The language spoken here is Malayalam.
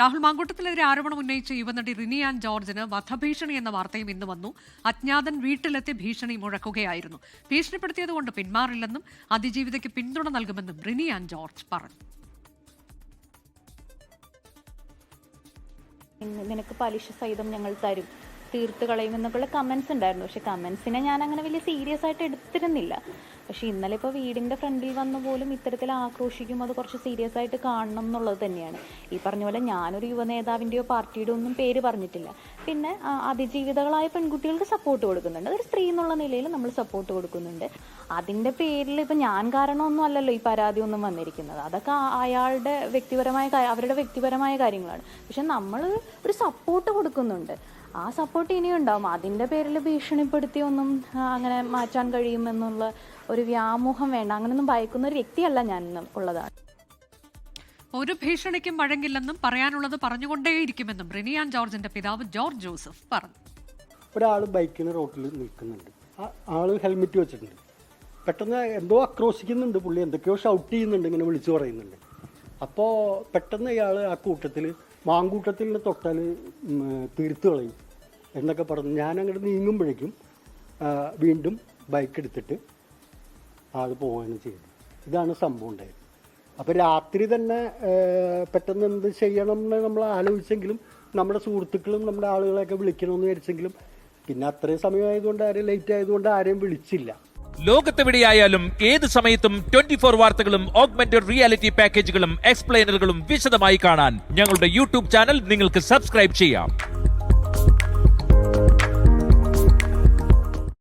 രാഹുൽ മാങ്കൂട്ടത്തിനെതിരെ ആരോപണം ഉന്നയിച്ച യുവനടി റിനിയാൻ ജോർജിന് വധഭീഷണി എന്ന വാർത്തയും ഇന്ന് വന്നു. അജ്ഞാതൻ വീട്ടിലെത്തി ഭീഷണി മുഴക്കുകയായിരുന്നു. ഭീഷണിപ്പെടുത്തിയതുകൊണ്ട് പിന്മാറില്ലെന്നും അതിജീവിതയ്ക്ക് പിന്തുണ നൽകുമെന്നും റിനിയാൻ ജോർജ് പറഞ്ഞു. നിനക്ക് പലിശ സഹിതം ഞങ്ങൾ തരും. തീർത്ത് കളയുമെന്നൊക്കെയുള്ള കമൻസ് ഉണ്ടായിരുന്നു. പക്ഷെ കമൻസിനെ ഞാൻ അങ്ങനെ വലിയ സീരിയസ് ആയിട്ട് എടുത്തിരുന്നില്ല. പക്ഷെ ഇന്നലെ ഇപ്പോൾ വീടിന്റെ ഫ്രണ്ടിൽ വന്ന് പോലും ഇത്തരത്തിൽ ആക്രോശിക്കും അത് കുറച്ച് സീരിയസ് ആയിട്ട് കാണണം എന്നുള്ളത് തന്നെയാണ്. ഈ പറഞ്ഞ പോലെ ഞാനൊരു യുവ നേതാവിന്റെയോ പാർട്ടിയുടെ ഒന്നും പേര് പറഞ്ഞിട്ടില്ല. പിന്നെ അതിജീവിതകളായ പെൺകുട്ടികൾക്ക് സപ്പോർട്ട് കൊടുക്കുന്നുണ്ട്. ഒരു സ്ത്രീ എന്നുള്ള നിലയിൽ നമ്മൾ സപ്പോർട്ട് കൊടുക്കുന്നുണ്ട്. അതിന്റെ പേരിൽ ഇപ്പം ഞാൻ കാരണമൊന്നും അല്ലല്ലോ ഈ പരാതി ഒന്നും വന്നിരിക്കുന്നത്. അതൊക്കെ അയാളുടെ വ്യക്തിപരമായ അവരുടെ വ്യക്തിപരമായ കാര്യങ്ങളാണ്. പക്ഷെ നമ്മൾ ഒരു സപ്പോർട്ട് കൊടുക്കുന്നുണ്ട്. ആ സപ്പോർട്ട് ഇനിയും ഉണ്ടാവും അതിന്റെ പേരിൽ ഭീഷണിപ്പെടുത്തി ഒന്നും അങ്ങനെ മാറ്റാൻ കഴിയുമെന്നുള്ള ഒരു വ്യാമോഹം വേണ്ട. അങ്ങനെയൊന്നും ഭയക്കുന്ന ഒരു വ്യക്തിയല്ല ഞാൻ ഉള്ളതാണ്. ഒരു ഭീഷണിക്കും വഴങ്ങില്ലെന്നും പറയാനുള്ളത് പറഞ്ഞുകൊണ്ടേയിരിക്കുമെന്നും റിനിയാൻ ജോർജിന്റെ പിതാവ് ജോർജ് ജോസഫ് പറഞ്ഞു. ഒരാൾ ബൈക്കിന് റോട്ടിൽ നിൽക്കുന്നുണ്ട്. ആൾ ആൾ ഹെൽമെറ്റ് വെച്ചിട്ടുണ്ട്. പെട്ടെന്ന് എന്തോ ആക്രോശിക്കുന്നുണ്ട് പുള്ളി. എന്തൊക്കെയോ ഷൗട്ട് ചെയ്യുന്നുണ്ട് ഇങ്ങനെ വിളിച്ചു പറയുന്നുണ്ട്. അപ്പോൾ പെട്ടെന്ന് ഇയാൾ ആ കൂട്ടത്തിൽ മാങ്കൂട്ടത്തിൽ തൊട്ടാൽ തീർത്തു കളയും. എന്നൊക്കെ പറഞ്ഞു ഞാനങ്ങോട്ട് നീങ്ങുമ്പോഴേക്കും വീണ്ടും ബൈക്ക് എടുത്തിട്ട് അത് പോവുകയാണ് ചെയ്തത്. ഇതാണ് സംഭവം ഉണ്ടായത്. അപ്പോൾ രാത്രി തന്നെ പെട്ടെന്ന് എന്ത് ചെയ്യണം എന്ന് നമ്മൾ ആലോചിച്ചെങ്കിലും നമ്മുടെ സുഹൃത്തുക്കളും നമ്മുടെ ആളുകളെയൊക്കെ വിളിക്കണമെന്ന് വിചാരിച്ചെങ്കിലും പിന്നെ അത്രയും സമയമായതുകൊണ്ട് ആരും ലേറ്റ് ആയതുകൊണ്ട് ആരെയും വിളിച്ചില്ല. ലോകത്തെവിടെയായാലും ഏത് സമയത്തും ട്വന്റി ഫോർ വാർത്തകളും ഓഗ്മെന്റഡ് റിയാലിറ്റി പാക്കേജുകളും എക്സ്പ്ലെയിനറുകളും വിശദമായി കാണാൻ ഞങ്ങളുടെ യൂട്യൂബ് ചാനൽ നിങ്ങൾക്ക് സബ്സ്ക്രൈബ് ചെയ്യാം.